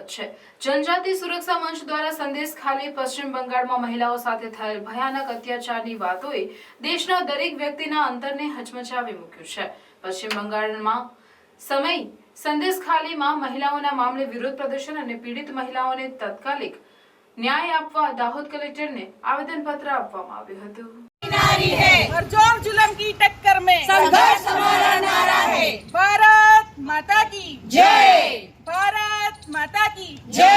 સ્વાગત છે જનજાતિ સુરક્ષા મંચ દ્વારા સંદેશ ખાલી પશ્ચિમ બંગાળમાં મહિલાઓ સાથે થયેલ ભયાનક અત્યાચારની વાતોએ દેશના દરેક વ્યક્તિના અંતરને હચમચાવી મૂક્યું છે પશ્ચિમ બંગાળમાં સમય સંદેશ ખાલીમાં મહિલાઓના મામલે વિરોધ પ્રદર્શન અને પીડિત મહિલાઓને તાત્કાલિક ન્યાય આપવા દાહોદ કલેક્ટરને આવેદનપત્ર આપવામાં આવ્યું હતું नारी है और जोर जुलम की टक्कर में संघर्ष हमारा नारा है भारत माता की जय ભારત માતા કી જય!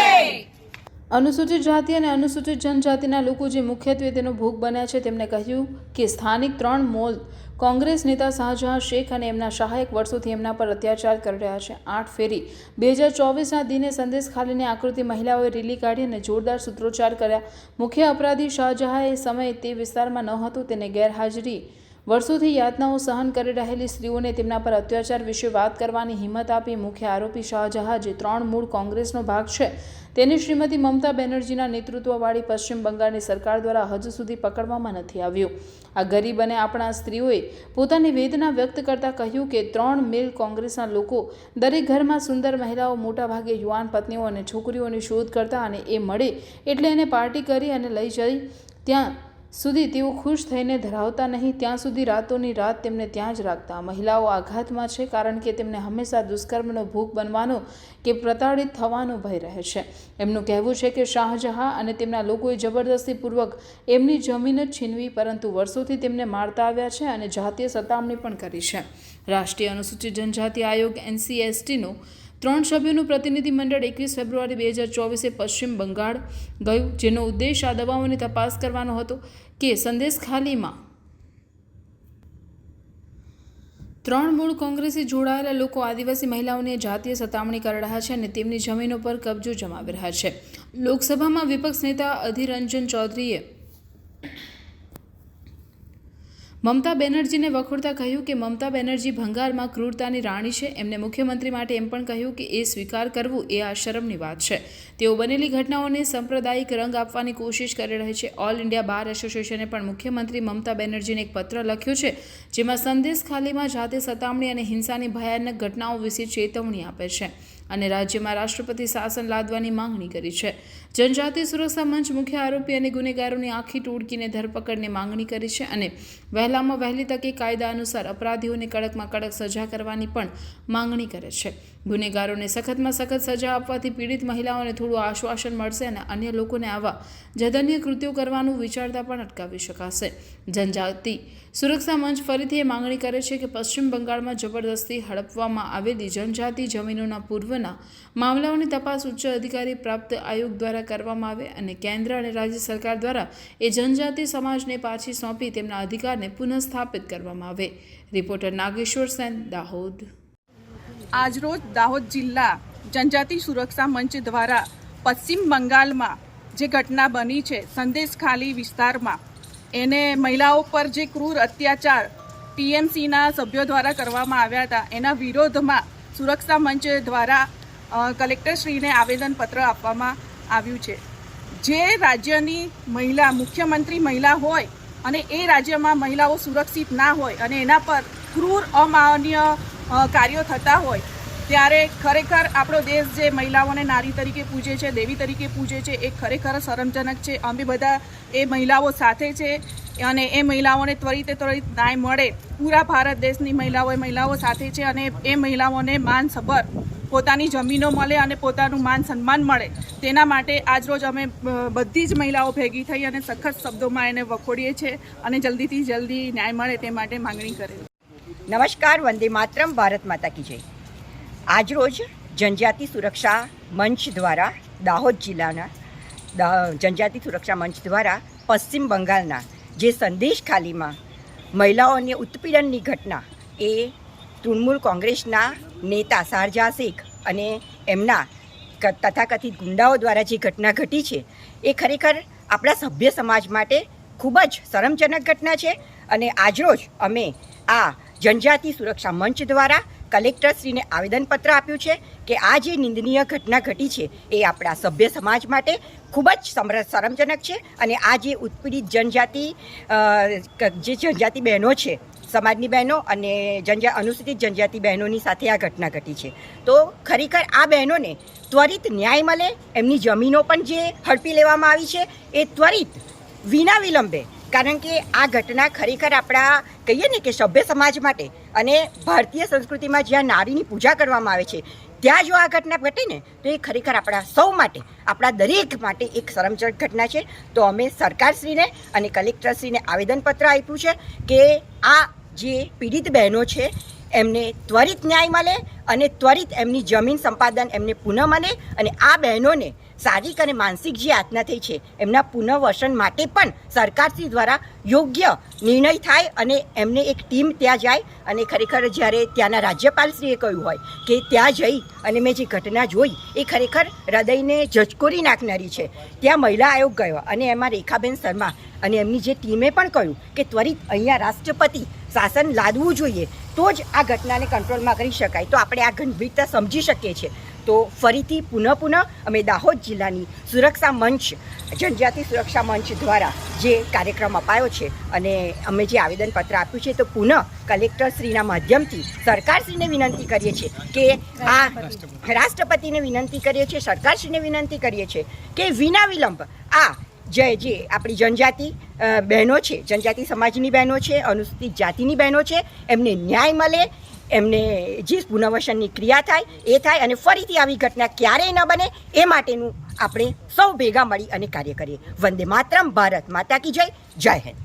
અનુસૂચિત જાતિ અને અનુસૂચિત જનજાતિના લોકો જે મુખ્યત્વે તેનો ભોગ બન્યા છે તેમણે કહ્યું કે સ્થાનિક ત્રણ મોલ કોંગ્રેસ નેતા શાહજહાં શેખ અને એમના સહાયક વર્ષોથી એમના પર અત્યાચાર કરી રહ્યા છે. આઠ ફેરી. બે હજાર ચોવીસના દિને સંદેશ ખાલીની આકૃતિ મહિલાઓએ રેલી કાઢી અને જોરદાર સૂત્રોચ્ચાર કર્યા. મુખ્ય અપરાધી શાહજહાં એ સમયે તે વિસ્તારમાં ન હતું તેને ગેરહાજરી વર્ષોથી યાતનાઓ સહન કરી રહેલી સ્ત્રીઓને તેમના પર અત્યાચાર વિશે વાત કરવાની હિંમત આપી મુખ્ય આરોપી શાહજહાં જે ત્રણ મૂળ કોંગ્રેસનો ભાગ છે. તેને શ્રીમતી મમતા બેનર્જીના નેતૃત્વવાળી પશ્ચિમ બંગાળની સરકાર દ્વારા હજુ સુધી પકડવામાં નથી આવ્યું. આ ગરીબ અને આપણા સ્ત્રીઓએ પોતાની વેદના વ્યક્ત કરતા કહ્યું કે ત્રણ મેલ કોંગ્રેસના લોકો દરેક ઘરમાં સુંદર મહિલાઓ, મોટાભાગે યુવાન પત્નીઓ અને છોકરીઓની શોધ કરતા અને એ મળે એટલે એને પાર્ટી કરી અને લઈ જઈ ત્યાં સુધી તેઓ ખુશ થઈને ધરાવતા નહીં, ત્યાં સુધી રાતોની રાત તેમને ત્યાં જ રાખતા. મહિલાઓ આઘાતમાં છે કારણ કે તેમને હંમેશા દુષ્કર્મનો ભોગ બનવાનો કે પ્રતાડિત થવાનો ભય રહે છે. એમનું કહેવું છે કે શાહજહાં અને તેમના લોકોએ જબરદસ્તીપૂર્વક એમની જમીન જ છીનવી, પરંતુ વર્ષોથી તેમને મારતા આવ્યા છે અને જાતીય સતામણી પણ કરી છે. રાષ્ટ્રીય અનુસૂચિત જનજાતિ આયોગ એનસીએસટીનો ત્રણ સભ્યોનું પ્રતિનિધિ મંડળ એકવીસ ફેબ્રુઆરી બે હજાર ચોવીસે પશ્ચિમ બંગાળ ગયું, જેનો ઉદ્દેશ આ દવાઓની તપાસ કરવાનો હતો કે સંદેશ ખાલીમાં ત્રણ મૂળ કોંગ્રેસી જોડાયેલા લોકો આદિવાસી મહિલાઓને જાતીય સતામણી કરી રહ્યા છે અને તેમની જમીનો પર કબજો જમાવી રહ્યા છે. લોકસભામાં વિપક્ષ નેતા અધિરંજન રંજન ચૌધરીએ મમતા બેનર્જીને વખોડતા કહ્યું કે મમતા બેનર્જી ભંગારમાં ક્રૂરતાની રાણી છે. એમને મુખ્યમંત્રી માટે એમ પણ કહ્યું કે એ સ્વીકાર કરવું એ આ શરમની વાત છે. તેઓ બનેલી ઘટનાઓને સાંપ્રદાયિક રંગ આપવાની કોશિશ કરી રહી છે. ઓલ ઇન્ડિયા બાર એસોસિએશને પણ મુખ્યમંત્રી મમતા બેનર્જીને એક પત્ર લખ્યો છે, જેમાં સંદેશ ખાલીમાં જાતે સતામણી અને હિંસાની ભયાનક ઘટનાઓ વિશે ચેતવણી આપે છે. અને રાજ્યમાં રાષ્ટ્રપતિ શાસન લાદવાની માંગણી કરી છે. જનજાતિ સુરક્ષા મંચ મુખ્ય આરોપી અને ગુનેગારોની આખી ટોળકીને ધરપકડની માંગણી કરી છે અને વહેલામાં વહેલી તકે કાયદા અનુસાર અપરાધીઓને કડકમાં કડક સજા કરવાની પણ માંગણી કરે છે. ગુનેગારોને સખતમાં સખત સજા આપવાથી પીડિત મહિલાઓને થોડું આશ્વાસન મળશે અને અન્ય લોકોને આવા જધન્ય કૃત્યો કરવાનું વિચારતા પણ અટકાવી શકાશે. જનજાતિ સુરક્ષા મંચ ફરીથી એ માંગણી કરે છે કે પશ્ચિમ બંગાળમાં જબરદસ્તી હડપવામાં આવેલી જનજાતિ જમીનોના પૂર્વના મામલાઓની તપાસ ઉચ્ચ અધિકારી પ્રાપ્ત આયોગ દ્વારા કરવામાં આવે અને કેન્દ્ર અને રાજ્ય સરકાર દ્વારા એ જનજાતિ સમાજને પાછી સોંપી તેમના અધિકારને પુનઃસ્થાપિત કરવામાં આવે. રિપોર્ટર નાગેશ્વર સેન, દાહોદ. આજરોજ દાહોદ જિલ્લા જનજાતિ સુરક્ષા મંચ દ્વારા પશ્ચિમ બંગાળમાં જે ઘટના બની છે સંદેશ ખાલી વિસ્તારમાં, એને મહિલાઓ પર જે ક્રૂર અત્યાચાર ટીએમસીના સભ્યો દ્વારા કરવામાં આવ્યા હતા, એના વિરોધમાં સુરક્ષા મંચ દ્વારા કલેક્ટરશ્રીને આવેદનપત્ર આપવામાં આવ્યું છે. જે રાજ્યની મહિલા, મુખ્યમંત્રી મહિલા હોય અને એ રાજ્યમાં મહિલાઓ સુરક્ષિત ના હોય અને એના પર ક્રૂર, અમાન્ય કાર્યો થતા હોય, ત્યારે ખરેખર આપણો દેશ જે મહિલાઓને નારી તરીકે પૂજે છે, દેવી તરીકે પૂજે છે, એ ખરેખર શરમજનક છે. અમે બધા એ મહિલાઓ સાથે છે. અને એ મહિલાઓને ત્વરિત ત્વરિત ન્યાય મળે. પૂરા ભારત દેશની મહિલાઓ મહિલાઓ સાથે છે અને એ મહિલાઓને માનસભર પોતાની જમીનો મળે અને પોતાનું માન સન્માન મળે. તેના માટે આજરોજ અમે બધી જ મહિલાઓ ભેગી થઈ અને સખત શબ્દોમાં એને વખોડીએ છીએ અને જલ્દીથી જલ્દી ન્યાય મળે તે માટે માંગણી કરેલી. નમસ્કાર, વંદે માતરમ, ભારત માતા કી જય. આજરોજ જનજાતિ સુરક્ષા મંચ દ્વારા દાહોદ જિલ્લાના જનજાતિ સુરક્ષા મંચ દ્વારા પશ્ચિમ બંગાળના જે સંદેશ ખાલીમાં મહિલાઓને ઉત્પીડનની ઘટના એ તૃણમૂલ કોંગ્રેસના નેતા શારજા શેખ અને એમના તથાકથિત ગુંડાઓ દ્વારા જે ઘટના ઘટી છે, એ ખરેખર આપણા સભ્ય સમાજ માટે ખૂબ જ શરમજનક ઘટના છે અને આજરોજ અમે આ જનજાતિ સુરક્ષા મંચ દ્વારા કલેક્ટરશ્રીને આવેદનપત્ર આપ્યું છે કે આ જે નિંદનીય ઘટના ઘટી છે એ આપણા સભ્ય સમાજ માટે ખૂબ જ શરમજનક છે અને આ જે ઉત્પીડિત જનજાતિ જે જનજાતિ બહેનો છે, સમાજની બહેનો અને જનજા, અનુસૂચિત જનજાતિ બહેનોની સાથે આ ઘટના ઘટી છે. તો ખરેખર આ બહેનોને ત્વરિત ન્યાય મળે, એમની જમીનો પણ જે હડપી લેવામાં આવી છે, એ ત્વરિત, વિના વિલંબે કારણ કે આ ઘટના ખરેખર આપણા કહીએ ને કે સભ્ય સમાજ માટે અને ભારતીય સંસ્કૃતિમાં જ્યાં નારીની પૂજા કરવામાં આવે છે, ત્યાં જો આ ઘટના ઘટે ને, તો એ ખરેખર આપણા સૌ માટે, આપણા દરેક માટે એક શરમજનક ઘટના છે. તો અમે સરકારશ્રીને અને કલેક્ટરશ્રીને આવેદનપત્ર આપ્યું છે કે આ જે પીડિત બહેનો છે, એમને ત્વરિત ન્યાય મળે અને ત્વરિત એમની જમીન સંપાદન એમને પુનઃ મળે અને આ બહેનોને શારીરિક અને માનસિક જે યાતના થઈ છે, એમના પુનઃવસન માટે પણ સરકારશ્રી દ્વારા યોગ્ય નિર્ણય થાય અને એમને એક ટીમ ત્યાં જાય અને ખરેખર જ્યારે ત્યાંના રાજ્યપાલશ્રીએ કહ્યું હોય કે ત્યાં જઈ અને મેં જે ઘટના જોઈ, એ ખરેખર હૃદયને ઝચકોરી નાખનારી છે. ત્યાં મહિલા આયોગ ગયો અને એમાં રેખાબેન શર્મા અને એમની જે ટીમે પણ કહ્યું કે ત્વરિત અહીંયા રાષ્ટ્રપતિ શાસન લાદવું જોઈએ, તો જ આ ઘટનાને કંટ્રોલમાં કરી શકાય. તો આપણે આ ગંભીરતા સમજી શકીએ છીએ. તો ફરીથી પુનઃ પુનઃ અમે દાહોદ જિલ્લાની સુરક્ષા મંચ, જનજાતિ સુરક્ષા મંચ દ્વારા જે કાર્યક્રમ અપાયો છે અને અમે જે આવેદનપત્ર આપ્યું છે તો પુનઃ કલેક્ટરશ્રીના માધ્યમથી સરકારશ્રીને વિનંતી કરીએ છીએ કે આ રાષ્ટ્રપતિને વિનંતી કરીએ છીએ, સરકારશ્રીને વિનંતી કરીએ છીએ કે વિના વિલંબ આ જે જે આપણી જનજાતિ બહેનો છે, જનજાતિ સમાજની બહેનો છે, અનુસૂચિત જાતિની બહેનો છે, એમને ન્યાય મળે એમને જે પુનર્વસનની ક્રિયા થાય, એ થાય અને ફરીથી આવી ઘટના ક્યારેય ન બને, એ માટેનું આપણે સૌ ભેગા મળી અને કાર્ય કરીએ. વંદે માતરમ, ભારત માતા કી જય જય હિન્દ.